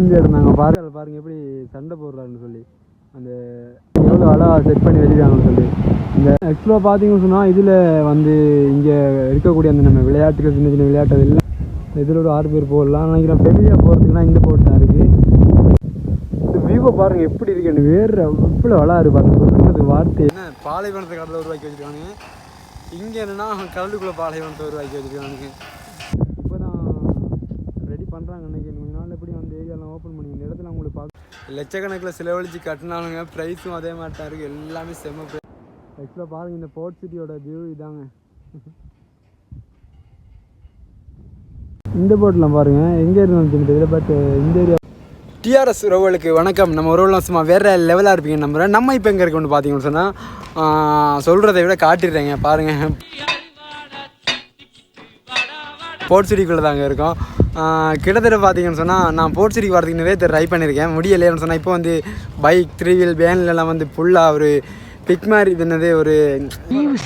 இந்த இடம் நாங்கள் பாருங்க பாருங்க எப்படி சண்டை போடுறாருன்னு சொல்லி. அந்த எவ்வளோ அழகாக செட் பண்ணி வச்சுருக்காங்கன்னு சொல்லி. இந்த ஆக்சுவலாக பார்த்தீங்கன்னு சொன்னால் இதில் வந்து இங்கே இருக்கக்கூடிய அந்த நம்ம விளையாட்டுகள் சின்ன சின்ன விளையாட்டு எல்லாம் இதில் ஒரு ஆறு பேர் போடலாம் நினைக்கிறேன். ஃபெமிலியாக போகிறதுக்குனா இந்த போட் தான் இருக்குது இந்த வியூவை பாருங்கள் எப்படி இருக்குன்னு வேறு இவ்வளோ அழகா இருக்கு. பாருங்க சொல்லுறது வார்த்தை. என்ன பாலைவனத்தை கடலில் உருவாக்கி வச்சுருக்காங்க இங்கே என்னன்னா கடலுக்குள்ளே பாலைவனத்தை உருவாக்கி வச்சுருக்காங்க இப்போ தான் ரெடி பண்ணுறாங்க அன்றைக்கி எப்படி அந்த ஏரியாலாம் ஓப்பன் பண்ணி இந்த இடத்துல உங்களுக்கு பார்க்க லட்சக்கணக்கில் செலவழிச்சு கட்டினாலுங்க ப்ரைஸும் அதே மாதிரி தான் இருக்குது எல்லாமே செம்ம ஆக்சுவலாக பாருங்கள் இந்த போர்ட் சிட்டியோட வியூ இதாங்க. இந்த போட்டில் பாருங்கள் எங்கே இருந்து தெரியல பட் இந்த ஏரியா டிஆர்எஸ் உறவுகளுக்கு வணக்கம். நம்ம உறவுலாம் சும்மா வேறு லெவலாக இருப்பீங்கன்னு நம்புகிறேன் நம்ம இப்போ எங்கே இருக்கோம்னு பார்த்தீங்கன்னு சொன்னால் சொல்கிறத விட காட்டிடுறேங்க. பாருங்கள் போர்ட் சிட்டிக்குள்ளே தாங்க இருக்கோம். கிட்டத்தட்ட பார்த்தீங்கன்னு சொன்னால் நான் போர்ட் சிட்டிக்கு வரதுக்கு நிறைய ட்ரை பண்ணியிருக்கேன். முடியலைன்னு சொன்னால் இப்போ வந்து பைக் த்ரீ வீல் வேன்லலாம் வந்து ஃபுல்லாக ஒரு பிக் மாதிரி என்னது ஒரு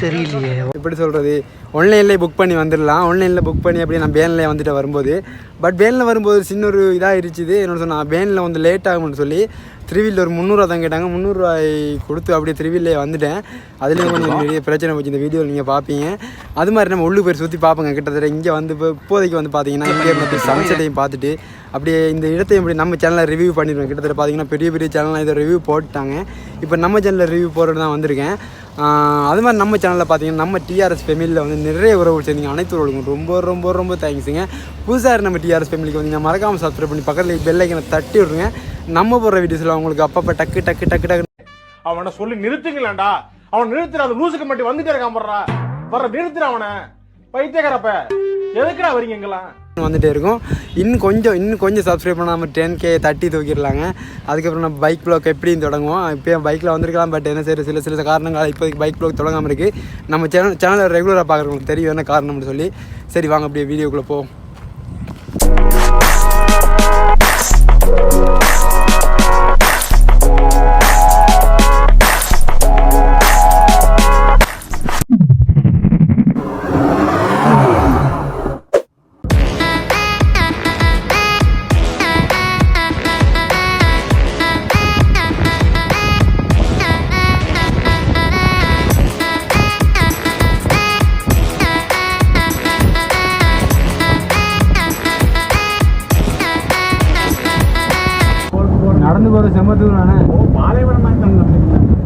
சரியில்லையே. எப்படி சொல்கிறது ஆன்லைன்லேயே புக் பண்ணி வந்துடலாம் ஆன்லைனில் புக் பண்ணி அப்படியே நான் வேனில் வந்துட்டு வரும்போது பட் வேனில் வரும்போது சின்ன ஒரு இதாக இருந்துச்சு என்ன சொன்னால் வேனில் வந்து லேட் ஆகும்னு சொல்லி திருவியில் ஒரு முந்நூறுவா தான் கேட்டாங்க. முந்நூறுரூவாய் கொடுத்து அப்படியே திருவில்லே வந்துட்டேன். அதுலேயும் கொஞ்சம் பெரிய பிரச்சனை போச்சு. இந்த வீடியோவில் நீங்கள் பார்ப்பீங்க அது மாதிரி நம்ம உள்ளு போய் சுற்றி பார்ப்போங்க கிட்டத்தட்ட இங்கே வந்து இப்போ இப்போதைக்கு வந்து பார்த்தீங்கன்னா இங்கே வந்து சன்செட்டையும் பார்த்துட்டு அப்படியே இந்த இடத்தையும் இப்படி நம்ம சேனலில் ரிவ்யூ பண்ணிடுவோம் கிட்டத்தட்ட பார்த்தீங்கன்னா பெரிய பெரிய சேனலில் இதை ரிவ்யூ போட்டாங்க இப்போ நம்ம சேனலில் ரிவ்யூ போடுறது தான் வந்திருக்கேன். அது மாதிரி நம்ம சேனலில் பார்த்தீங்கன்னா நம்ம டிஆர்எஸ் ஃபேமிலியில் வந்து நிறைய உறவு சேர்ந்தீங்க. அனைத்து உறவுகளுக்கும் ரொம்ப ரொம்ப ரொம்ப தேங்க்ஸுங்க புதுசாக நம்ம டிஆர்எஸ் ஃபேமிலிக்கு வந்து மறக்காமல் சப்ஸ்கிரைப் பண்ணி பக்கத்தில் பெல் ஐக்கனை தட்டி விட்ருங்க நம்ம போடுற வீடியோஸில் அவங்களுக்கு அப்பப்போ டக்கு டக்கு டக்கு டக்கு அவனை சொல்லி நிறுத்துங்களேன்டா. அவன் நிறுத்துற அது லூசுக்கு மட்டும் வந்துட்டே இருக்கான் போடுறா. வர்ற நிறுத்துற அவனை. பைத்தியக்காரப்ப. எதுக்குடா வரீங்க எங்கெல்லாம் வந்துட்டே இருக்கும். இன்னும் கொஞ்சம் இன்னும் கொஞ்சம் சப்ஸ்கிரைப் பண்ணாமல் டென் கே தட்டி தூக்கிடலாங்க. அதுக்கப்புறம் நம்ம பைக் ப்ளாக் எப்படியும் தொடங்குவோம். இப்போ பைக்கில் வந்திருக்கலாம் பட் என்ன செய்கிற சில சில காரணங்கள் இப்போதைக்கு பைக் ப்ளாக் தொடங்காமல் இருக்குது நம்ம சேனல் சேனலை ரெகுலராக பார்க்குறவங்களுக்கு தெரியும் என்ன காரணம்னு சொல்லி. சரி வாங்க அப்படியே வீடியோக்குள்ளே போவோம். செம்மத்தூர் நானே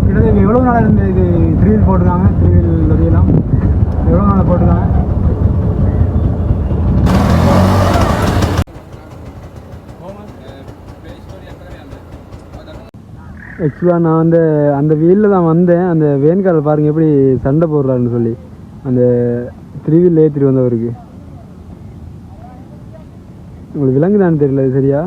கிட்டத்தட்ட எவ்வளோ நாள் இருந்து இது த்ரீ போட்டிருக்காங்க த்ரீ வீல் எவ்வளோ நாள் போட்டிருக்காங்க ஆக்சுவலாக நான் அந்த அந்த வீலில் தான் வந்தேன். அந்த வேன்காரில் பாருங்கள் எப்படி சண்டை போடுறாருன்னு சொல்லி. அந்த த்ரீ ஏற்றிட்டு வந்தவருக்கு. உங்களுக்கு விலங்குதான்னு தெரியல இது சரியா?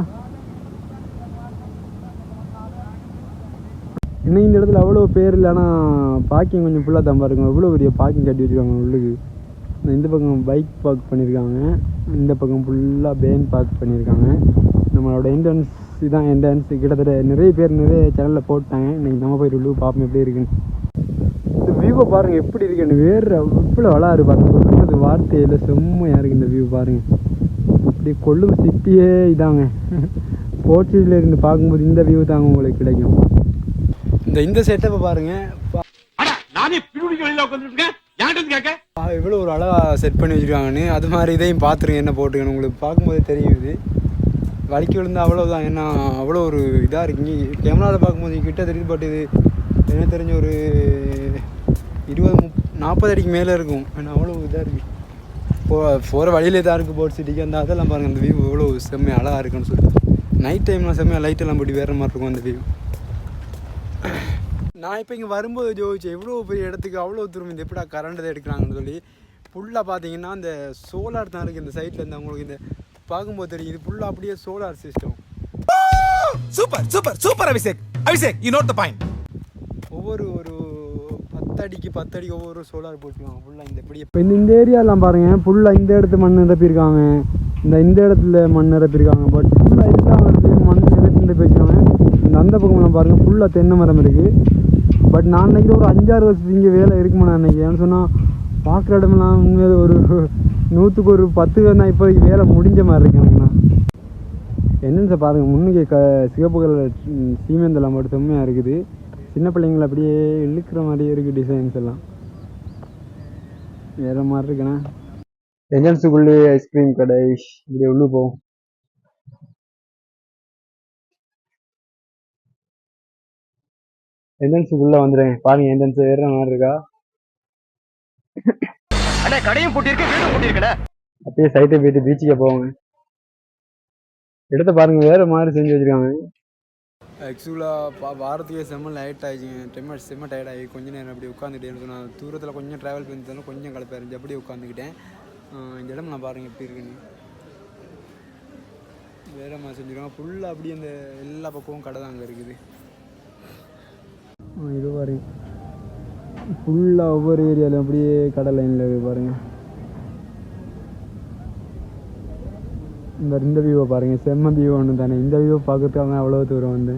இன்னும் இந்த இடத்துல அவ்வளோ பேர் இல்லை ஆனால் பார்க்கிங் கொஞ்சம் ஃபுல்லாக தான் பாருங்க. அவ்வளோ பெரிய பார்க்கிங் கட்டி வச்சுருக்காங்க உள்ளுக்கு. இந்த பக்கம் பைக் பார்க் பண்ணியிருக்காங்க இந்த பக்கம் ஃபுல்லாக பேன் பார்க் பண்ணியிருக்காங்க நம்மளோட என்ட்ரன்ஸ் இதுதான் என்ட்ரன்ஸ் கிட்டத்தட்ட நிறைய பேர் நிறைய சேனலில் போட்டாங்க. இன்னைக்கு நம்ம போய் உள்ளுக்கு பார்ப்போம் எப்படி இருக்குன்னு. இந்த வியூவை பாருங்கள் எப்படி இருக்குன்னு வேறு இவ்வளோ வளாறு பாருங்கள் பாருங்க வார்த்தையில் செம்மையாக இருக்குது இந்த வியூ பாருங்கள் அப்படி கொள்ளும் சிட்டியே இதாங்க. போர்ச்சுகல்ல இருந்து பார்க்கும்போது இந்த வியூ தாங்க உங்களுக்கு கிடைக்கும். இந்த இந்த செட்டப்பை பாருங்க. பா- நானே பின்னாடி வெளியில உட்காந்துருக்கேன் ஒரு அழகா செட் பண்ணி வச்சிருக்காங்கன்னு. அது மாதிரி இதையும் பார்த்துருங்க என்ன போட்டுருக்கேன்னு உங்களுக்கு பார்க்கும்போது தெரியுது. வலிக்கு விழுந்தா அவ்வளோதான் ஏன்னா அவ்வளோ ஒரு இதாக இருக்குங்க கேமராவில் பார்க்கும்போது கிட்ட தெரியுது பட் இது என்ன தெரிஞ்ச ஒரு இருபது முப் நாற்பது அடிக்கு மேலே இருக்கும். ஏன்னா அவ்வளோ இதாக இருக்குது போ போகிற வழியிலே தான் இருக்குது போட் சிட்டிக்கு அந்த அதெல்லாம் பாருங்கள் அந்த வியூ எவ்வளோ செம்மையாக அழகாக இருக்குன்னு சொல்லி நைட் டைம்லாம் செம்மையாக லைட்டெல்லாம் போட்டு வேறு மாதிரி இருக்கும் அந்த வியூ நான் இப்போ இங்கே வரும்போது ஜோதிச்சேன் எவ்வளோ பெரிய இடத்துக்கு அவ்வளோ தூரம் இந்த எப்படா கரண்ட் எடுக்கிறாங்கன்னு சொல்லி ஃபுல்லாக பார்த்தீங்கன்னா அந்த சோலார் தான் இருக்குது இந்த சைட்டில் இருந்து அவங்களுக்கு இந்த பார்க்கும்போது தெரியும். இது ஃபுல்லாக அப்படியே solar system super super super Abhishek Abhishek you note the point ஒவ்வொரு ஒரு பத்து அடிக்கு பத்து அடிக்கு ஒவ்வொரு சோலார் போட்டுருக்காங்க ஃபுல்லாக இந்த இப்படி இப்போ இந்த இந்த ஏரியாலாம் பாருங்கள் ஃபுல்லாக இந்த இடத்து மண் நிரப்பியிருக்காங்க. இந்த இந்த இடத்துல மண் நிரப்பியிருக்காங்க. பட் ஃபுல்லாக எல்லா இடத்துலையும் மண் நிரப்பி நிரப்பி வச்சுருக்காங்க இந்த அந்த பக்கம்லாம் பாருங்கள் ஃபுல்லாக தென்னை மரம் இருக்குது பட் நான் அன்றைக்கி ஒரு அஞ்சாறு வருஷத்துக்கு இங்கே வேலை இருக்குமா நான் நினைக்கிறேன். ஏன்னு சொன்னால் பார்க்குற இடமெல்லாம் உண்மையில ஒரு நூற்றுக்கு ஒரு பத்து பேர் தான் இப்போதைக்கு வேலை முடிஞ்ச மாதிரி இருக்கு எனக்குண்ணா சார் பாருங்கள் முன்னுக்கு க சிவப்பு கலர் சீமெந்தெல்லாம் மட்டும் செம்மையாக இருக்குது. சின்ன பிள்ளைங்களை அப்படியே இழுக்கிற மாதிரியே இருக்குது டிசைன்ஸ் எல்லாம். வேறு மாதிரி இருக்குண்ணா. என்ஜன்ஸுக்குள்ளே ஐஸ்கிரீம் கடை இப்படி உள்ளே போவோம் என்ஜன்ஸுக்குள்ளே வந்துடுங்க பாருங்க என்ஜன்ஸ் வேற மாதிரி இருக்கா? அண்ணா கடையும் பூட்டிருக்கு வீடும் பூட்டிருக்கடா அப்படியே சைட்டை போயிட்டு பீச்சுக்கு போவாங்க. இடத்த பாருங்க வேற மாதிரி செஞ்சு வச்சிருக்காங்க. ஆக்சுவலாக பா வாரத்துக்கே செம்ம லைட் ஆயிடுச்சுங்க. டெம்ம செம்ம டயர்ட் ஆகி கொஞ்ச நேரம் அப்படி உட்காந்துட்டேன் நான் தூரத்தில் கொஞ்சம் ட்ராவல் பண்ணியிருந்தாலும் கொஞ்சம் களைப்பாக இருந்துச்சு அப்படியே உட்காந்துக்கிட்டேன் இந்த இடம் நான் பாருங்க எப்படி இருக்குன்னு. வேற மாதிரி செஞ்சுருக்காங்க. ஃபுல்லாக அப்படியே அந்த எல்லா பக்கமும் கடை தான் அங்கே இருக்குது. இது பாருங்க. ஃபுல்லாக ஒவ்வொரு ஏரியாவிலும் அப்படியே கடல் லைனில் இருக்குது பாருங்கள் இந்த இந்த வியூவை பாருங்கள் செம்ம வியூ ஒன்று தானே. இந்த வியூவை பார்க்கறதுக்காக அவ்வளோ தூரம் வந்து.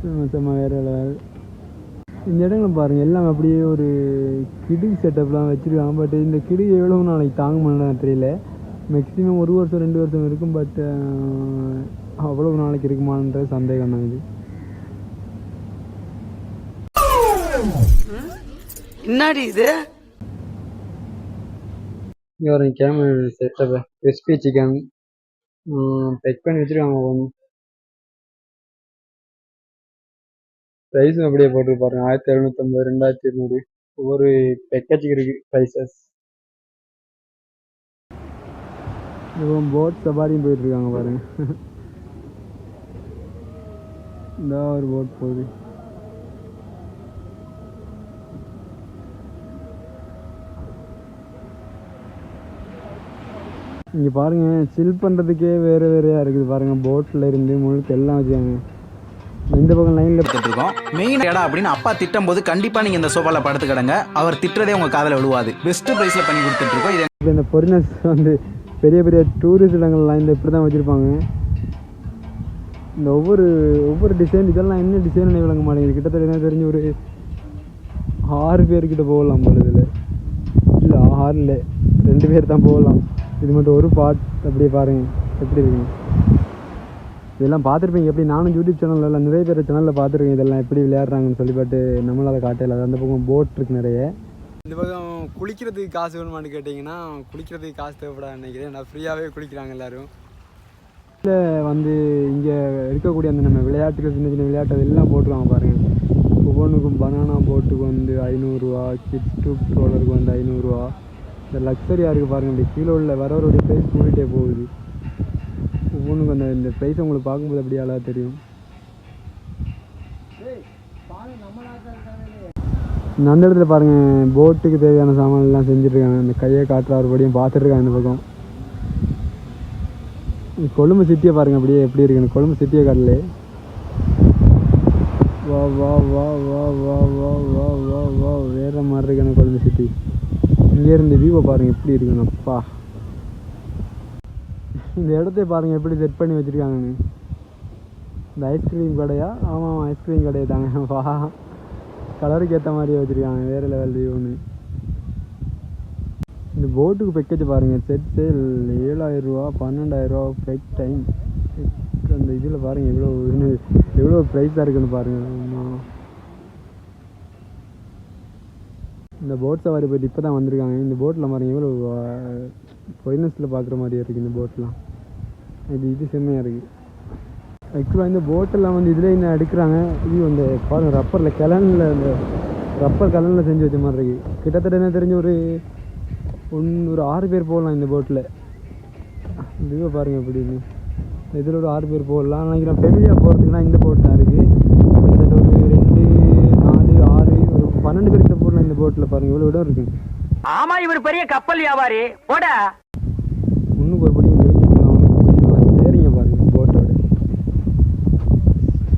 செம்ம செம்ம வேற level. இந்த இடங்களை பாருங்கள் எல்லாம் அப்படியே ஒரு கிடு செட்டப்லாம் வச்சுருக்காங்க. பட் இந்த கிடு எவ்வளோ நாளைக்கு தாங்குமான்னு தெரியல. மேக்ஸிமம் ஒரு வருஷம் ரெண்டு வருஷம் இருக்கும். பட் அவ்வளவு நாளைக்கு இருக்குமான்ற சந்தேகம் தான் இது. என்னடி இது? ஒரு கேமரா செட்டப் கிறிஸ்பி சிக்கன் பெக் பண்ணி வச்சிருக்காங்க ப்ரைஸும் அப்படியே போட்டு பாருங்க. ஆயிரத்தி எழுநூத்தம்பது ரெண்டாயிரத்தி இருநூறு. ஒவ்வொரு பேக்கேஜுக்கு இருக்கு ப்ரைஸஸ் இப்போ போட் சவாரியும் போயிட்டு இருக்காங்க பாருங்க. இந்த ஒரு போட் போகுது. இங்கே பாருங்க சில் பண்ணுறதுக்கே வேறு வேறையாக இருக்குது. பாருங்க போட்டில் இருந்து முழுக்க எல்லாம் வச்சுக்காங்க. இந்த பக்கம் லைனில் இருக்கோம் மெயின் இடம் அப்படின்னு அப்பா திட்டும் போது கண்டிப்பா நீங்க இந்த சோஃபால படுத்து கிடங்க. அவர் திட்டுறதே உங்க காதுல விழுவாது. பெஸ்ட் பிரைஸ்ல பண்ணி கொடுத்துட்டு இருக்கோம். இது இந்த ஃபாரினர்ஸ் வந்து பெரிய பெரிய டூரிஸ்ட் இடங்கள்லாம் இந்த இப்படி தான் வச்சுருப்பாங்க. இந்த ஒவ்வொரு ஒவ்வொரு டிசைன் இதெல்லாம் என்ன டிசைன் விளங்க மாட்டேங்குது. கிட்டத்தட்ட என்ன தெரிஞ்சு ஒரு ஆறு பேர்கிட்ட போகலாம் போல இதில். இல்லை ஆறில் ரெண்டு பேர் தான் போகலாம். இது மட்டும் ஒரு பாட் அப்படியே பாருங்க. எப்படி இருக்குங்க இதெல்லாம் பார்த்துருப்பீங்க. எப்படி நானும் யூடியூப் சேனலில் நிறைய பேர் சேனலில் பார்த்துருக்கேன். இதெல்லாம் எப்படி விளையாடுறாங்கன்னு சொல்லி பட்டு நம்மளால் காட்டையில் அந்த பக்கம் போட் இருக்கு நிறைய. இந்த பக்கம் குளிக்கிறதுக்கு காசு வேணுமான்னு கேட்டிங்கன்னா குளிக்கிறதுக்கு காசு தேவைப்படாது நினைக்கிறேன். நான் ஃப்ரீயாகவே குளிக்கிறாங்க எல்லோரும். இதில் வந்து இங்கே இருக்கக்கூடிய அந்த நம்ம விளையாட்டுகள் சின்ன சின்ன விளையாட்டு அதெல்லாம் போட்டுருவாங்க பாருங்கள் ஒவ்வொன்றுக்கும் பனானா போட்டுக்கு வந்து ஐநூறுரூவா கிட்ஸ் டூ ட்ரோலருக்கு வந்து ஐநூறுரூவா இந்த லக்ஸரியாக இருக்குது பாருங்கள் இப்படி கீழே உள்ள வரவருடைய ப்ரைஸ் கூட்டிகிட்டே போகுது. ஒவ்வொன்றுக்கும் அந்த இந்த ப்ரைஸ் உங்களுக்கு பார்க்கும்போது அப்படியே அழகாக தெரியும்? அந்த இடத்துல பாருங்க போட்டுக்கு தேவையான சாமான் எல்லாம் செஞ்சுட்டு இருக்காங்க. இந்த கையை காட்டுற படியும் பார்த்துட்டு இருக்காங்க இந்த பக்கம். கொழும்பு சிட்டியை பாருங்கள் அப்படியே எப்படி இருக்குன்னு கொழும்பு சிட்டியை காட்டல. வா வா வா வா வா வா வா வா வா வேற மாதிரி இருக்கான கொழும்பு சிட்டி. இங்கேருந்து வியூவை பாருங்க எப்படி இருக்குன்னு. அப்பா. இந்த இடத்தை பாருங்க எப்படி செட் பண்ணி வச்சிருக்காங்கன்னு. இந்த ஐஸ்கிரீம் கடையா? ஆமாம் ஐஸ்கிரீம் கடையை தாங்க. வா. கலருக்கு ஏற்ற மாதிரியே வச்சுருக்காங்க. வேறு லெவல் வியூன்னு இது போட்டுக்கு பேக்கேஜ் பாருங்கள் செட் சேல் ஏழாயிரரூவா பன்னெண்டாயிரரூவா ஃபெக் டைம் அந்த இதில் பாருங்கள் எவ்வளோ எவ்வளோ ப்ரைஸாக இருக்குன்னு பாருங்கள் இந்த போட் சவாரி போயிட்டு இப்போ தான் வந்திருக்காங்க. இந்த போட்டில் பாருங்கள் எவ்வளோ ஃபைனஸில் பார்க்குற மாதிரியே இருக்குது இந்த போட்லாம் இது இது செம்மையாக இருக்குது ஆக்சுவலாக இந்த போட்டெல்லாம் வந்து இதில் என்ன எடுக்கிறாங்க? இது அந்த பாருங்கள் ரப்பரில் கிளனில் அந்த ரப்பர் கலனில் செஞ்சு வச்ச மாதிரி இருக்குது கிட்டத்தட்ட என்ன தெரிஞ்ச ஒரு ஒன்று ஒரு ஆறு பேர் போகலாம் இந்த போட்டில் இதுவே பாருங்கள் எப்படின்னு இதில் ஒரு ஆறு பேர் போகலாம். நினைக்கிறேன் ஃபெமிலியாக போகிறதுக்குலாம் இந்த போட் தான் இருக்குது கிட்டத்தட்ட ஒரு ரெண்டு நாலு ஆறு ஒரு பன்னெண்டு பேர் கிட்ட போடலாம் இந்த போட்டில் பாருங்கள் இவ்வளோ இடம் இருக்குது ஆமா இவர் பெரிய கப்பல் வியாபாரி. போட. முன்னுக்கு ஒரு படி ஸ்டேரிங்க பாருங்க போட்டோட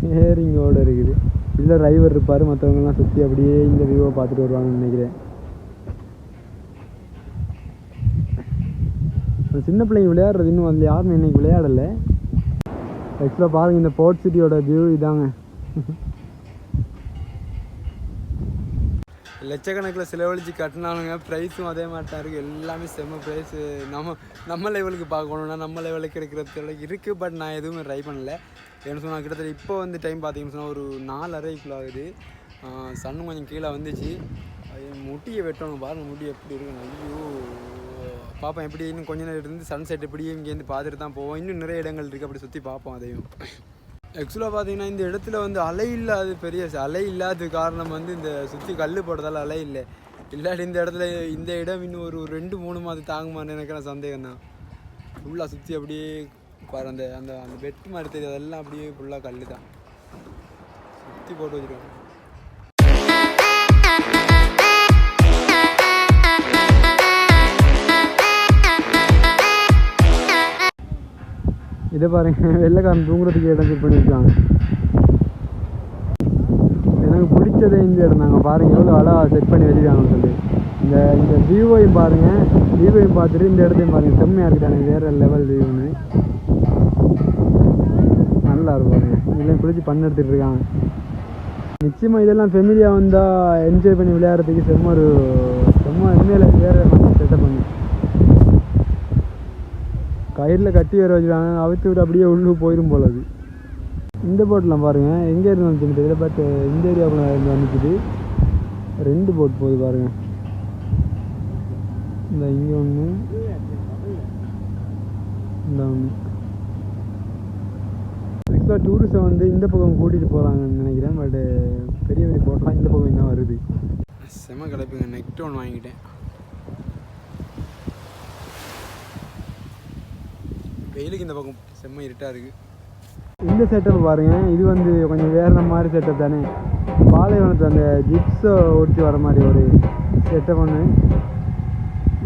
ஸ்டேரிங்கோட இருக்குது. இதில் டிரைவர் இருப்பார். மற்றவங்கலாம் சுற்றி அப்படியே இந்த வியூவை பார்த்துட்டு வருவாங்கன்னு நினைக்கிறேன். சின்ன பிள்ளைங்க விளையாடுறது இன்னும் அதில் யாருமே இன்னைக்கு விளையாடலை. ஆக்சுவலாக பாருங்கள் இந்த போர்ட் சிட்டியோட வியூ இதாங்க. லட்சக்கணக்கில் செலவழித்து கட்டினாலுங்க ப்ரைஸும் அதே மாதிரி தான் இருக்குது எல்லாமே செம்ம ப்ரைஸு நம்ம நம்ம லெவலுக்கு பார்க்கணுன்னா நம்ம லெவலுக்கு எடுக்கிறது இருக்குது பட் நான் எதுவுமே ட்ரை பண்ணல. என்ன சொன்னால் கிட்டத்தட்ட இப்போ வந்து டைம் பார்த்தீங்கன்னு சொன்னால் ஒரு நாலரைக்குள்ள ஆகுது. சன் கொஞ்சம் கீழே வந்துச்சு. அது முட்டியை வெட்டணும். பாருங்கள் முட்டி எப்படி இருக்கு ஐயோ. பார்ப்போம் எப்படி இன்னும் கொஞ்ச நேரம் இருந்து சன்செட் எப்படியும் இங்கேருந்து பார்த்துட்டு தான் போவோம். இன்னும் நிறைய இடங்கள் இருக்குது அப்படி சுற்றி பார்ப்போம் அதையும். ஆக்சுவலாக பார்த்தீங்கன்னா இந்த இடத்துல வந்து அலை இல்லாத பெரிய அலை இல்லாத காரணம் வந்து இந்த சுற்றி கல் போடுறதால அலை இல்லை. இல்லாட்டி இந்த இடத்துல இந்த இடம் இன்னும் ஒரு ரெண்டு மூணு மாதம் தாங்குமான்னு எனக்கு சந்தேகம் தான் ஃபுல்லாக சுற்றி அப்படியே அந்த அந்த அந்த வெட்டு மாதிரி தெரியும் அதெல்லாம் அப்படியே ஃபுல்லாக கல் தான் சுற்றி போட்டு வச்சுருக்காங்க இதை பாருங்க வெள்ளைக்காரன் தூங்குறதுக்கு இடம் செட் பண்ணியிருக்காங்க எனக்கு பிடிச்சதே இந்த இடம் நாங்கள் பாருங்கள் எவ்வளோ அழகாக செட் பண்ணி வச்சுருக்காங்கன்னு சொல்லி. இந்த இந்த வியூவையும் பாருங்கள் வியூவையும் பார்த்துட்டு இந்த இடத்தையும் பாருங்கள் செம்மையாக இருக்குது வேறு லெவல் வியூன்னு நல்லா இருப்பாருங்க இதெல்லாம் குளிச்சு பண்ண எடுத்துகிட்டு இருக்காங்க. நிச்சயமாக இதெல்லாம் ஃபெமிலியாக வந்தால் என்ஜாய் பண்ணி விளையாடுறதுக்கு செம்ம ஒரு செம்ம உண்மையில் வேறு செட்டப் பண்ணி. கயிறில் கட்டி வேற வச்சுருக்காங்க. அவித்து விட்டு அப்படியே உள்ளு போயிடும் போல அது. இந்த போட்டெலாம் பாருங்கள் எங்கே இருந்து வந்துச்சு இதில் பார்த்து இந்த ஏரியாவில் இருந்து வந்துச்சுது. ரெண்டு போட் போகுது பாருங்கள் இந்த இங்கே ஒன்று இந்த ஒன்று ஆக்சுவலாக டூரிஸ்ட்டை வந்து இந்த பக்கம் கூட்டிகிட்டு போகிறாங்கன்னு நினைக்கிறேன் பட்டு பெரிய பெரிய போட்டெலாம் இந்த பக்கம் என்ன வருது. செம கிடப்புங்க நெக்ட் ஒன்று வாங்கிட்டேன். வெயிலுக்கு இந்த பக்கம் செம்ம இருட்டாக இருக்குது இந்த செட்டப் பாருங்க. இது வந்து கொஞ்சம் வேற மாதிரி செட்டப் தானே. பாலைவனத்தில் அந்த ஜிப்ஸை ஒடிச்சு வர மாதிரி ஒரு செட்டப் ஒன்று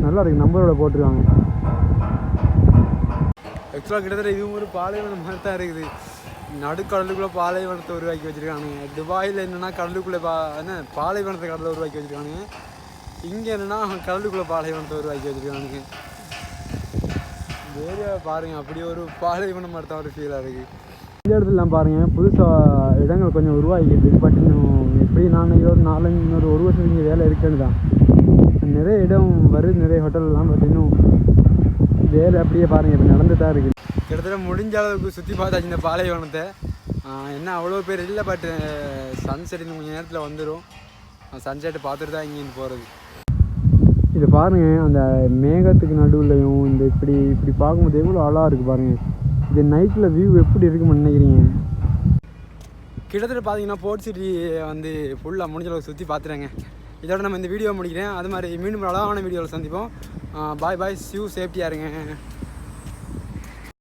நல்லா இருக்கு. நம்பரோட போட்டிருக்காங்க. ஆக்சுவலாக கிட்டத்தட்ட இதுவும் ஒரு பாலைவனம் மாதிரி தான் இருக்குது. நடுக்கடலுக்குள்ளே பாலைவனத்தை உருவாக்கி வச்சுருக்கானுங்க. துபாயில் என்னென்னா கடலுக்குள்ளே பா என்ன பாலைவனத்தை கடலை உருவாக்கி வச்சுருக்கானுங்க. இங்கே என்னென்னா கடலுக்குள்ளே பாலைவனத்தை உருவாக்கி வச்சுருக்கானுங்க. இந்த ஏரியா பாருங்க. அப்படியே ஒரு பாலைவனம் மாதிரி ஒரு ஃபீலாக இருக்குது இந்த இடத்துலலாம் பாருங்கள் புதுசாக இடங்கள் கொஞ்சம் உருவாகிக்கிட்டு பட் இன்னும் எப்படி நான் ஒரு நாலஞ்சு இன்னொரு ஒரு வருஷம் இங்கே வேலை இருக்குன்னு தான். நிறைய இடம் வருது. நிறைய ஹோட்டல்லாம் பட் இன்னும் வேலை அப்படியே பாருங்கள் இப்போ நடந்து தான் இருக்குது கிட்டத்தட்ட முடிஞ்ச அளவுக்கு சுற்றி பார்த்தாச்சு இந்த பாலைவனத்தை. என்ன அவ்வளோ பேர் இல்லை பட் சன்செட் இன்னும் கொஞ்சம் நேரத்தில் வந்துடும் சன்செட் பார்த்துட்டு தான் இங்கேருந்து போகிறது இதை பாருங்க அந்த மேகத்துக்கு நடுவுலையும் இந்த இப்படி இப்படி பார்க்கும்போது எவ்வளோ அழகாக இருக்குது பாருங்கள் இது நைட்டில் வியூ எப்படி இருக்குன்னு நினைக்கிறீங்க? கிட்டத்தட்ட பார்த்தீங்கன்னா போர்ட் சிட்டி வந்து ஃபுல்லாக முடிஞ்ச அளவுக்கு சுற்றி பார்த்துருங்க இதோட நம்ம இந்த வீடியோ முடிக்கிறேன். அது மாதிரி மீண்டும் அழகான வீடியோவில் சந்திப்போம். பாய் பாய் சியூ சேஃப்டியாக இருங்க.